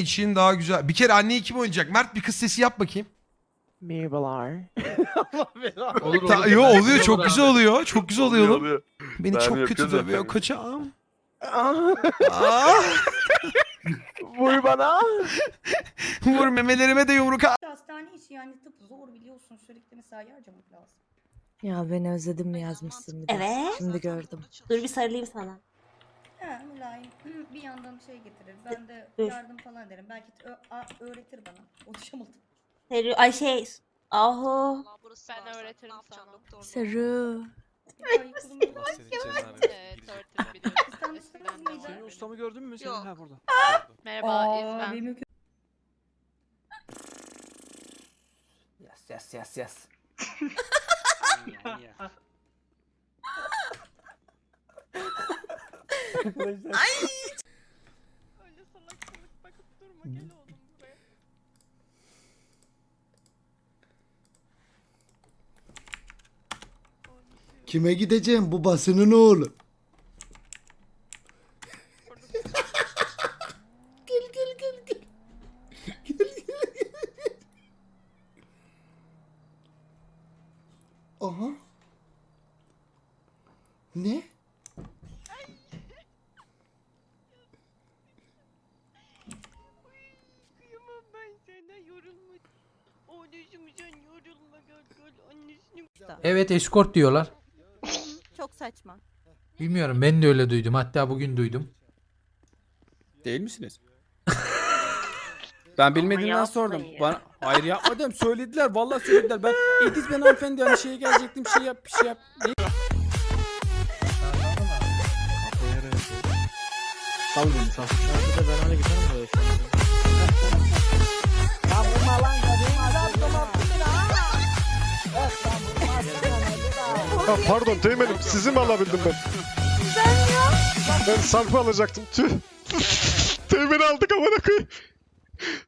için daha güzel. Bir kere anneyi kim oynayacak? Mert bir kız sesi yap bakayım. Merhabalar. Olur Ta- yo oluyor çok güzel oluyor. Çok güzel oluyor oğlum. Oluyor. Beni Ben çok kötü yapıyorum dövüyor zaten. Ah, Aa, Vur bana. vur memelerime de yumruk at. Hastane işi yani tıp zor biliyorsun. Sürekli mesai harcamak lazım. Ya beni özledim mi yazmışsın bir de. Evet. Şimdi gördüm. Dur bir sarılayım sana. Hı, Bir yandan şey getirir. Ben de Dur. yardım falan ederim. Belki ö- a- öğretir bana. Konuşamadım. Seri Ay şey. Ahu. Ben öğretirim sana. Sarı. Ay. Evet, biliyorum. Siz tanıştınız mıydı? Senin ustamı gördün mü? Senin Yok. ha burada. Merhaba, benim yok- Yes yes yes yes. Öyle salak salak bakıp durma gel oğlum buraya. Kime gideceğim bu basının oğlu? gel gel gel gel. Gel gel gel. Aha. Ne? Kıyamam ben sana yorulma. Oğlum sen yorulma gel gel annesini. Evet escort diyorlar. Çok saçma. Bilmiyorum ben de öyle duydum. Hatta bugün duydum. Değil misiniz? ben bilmediğimden sordum. Bana hayır yapmadım. Söylediler. Vallahi söylediler. Ben İdiz ben hanımefendi hani şeye gelecektim. Şey yap, bir şey yap. Ne? Sal beni sal. Ben böyle şu anda. Ha, pardon teğmenim sizi mi alabildim ben? Ben sarpı alacaktım. Tüh. Teğmeni aldık amına koyayım.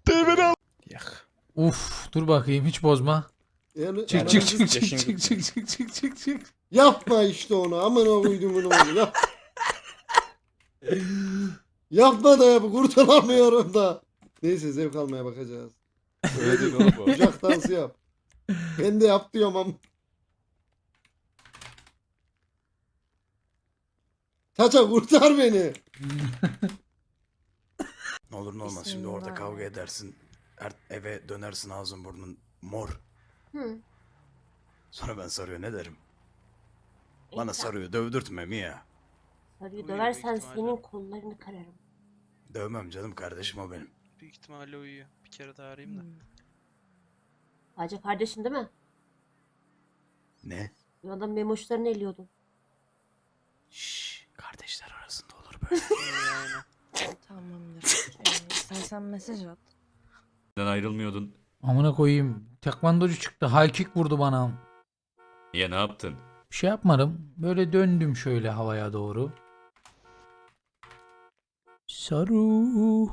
Teğmeni. Yak. Uf dur bakayım hiç bozma. Yani, Çık yani- çık çık çık Yaşın çık çık çık çık çık çık. Yapma işte onu. Aman oğlum bunu oğlum. Yap. Yapma da yap. Kurtulamıyorum da. Neyse zevk almaya bakacağız. Öyle değil oğlum bu. Kucak dansı yap. Ben de yap diyorum ama. Çaça kurtar beni. Ne olur ne olmaz şimdi orada Bismillah. kavga edersin. Er, eve dönersin ağzın burnun mor. Hı. Sonra ben sarıyor ne derim? Bana sarıyor dövdürtme mi ya? Sarıyı döversen senin kollarını kararım. Dövmem canım kardeşim o benim. Büyük ihtimalle uyuyor. Bir kere daha arayayım da. Sadece kardeşin değil mi? Ne? Bir adam memoşlarını eliyordun. Şşş Tamamdır. Ee, istersen mesaj at. ayrılmıyordun. Amına koyayım. Tekvandocu çıktı. High kick vurdu bana. Ya ne yaptın? Bir şey yapmadım. Böyle döndüm şöyle havaya doğru. Saru.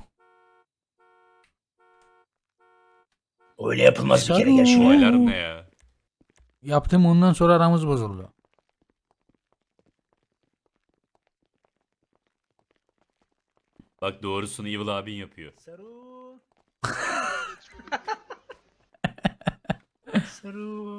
Öyle yapılmaz bir kere, gel şu Olaylar ne ya? Yaptım ondan sonra aramız bozuldu. Bak doğrusunu Evil abin yapıyor. Saru. Saru.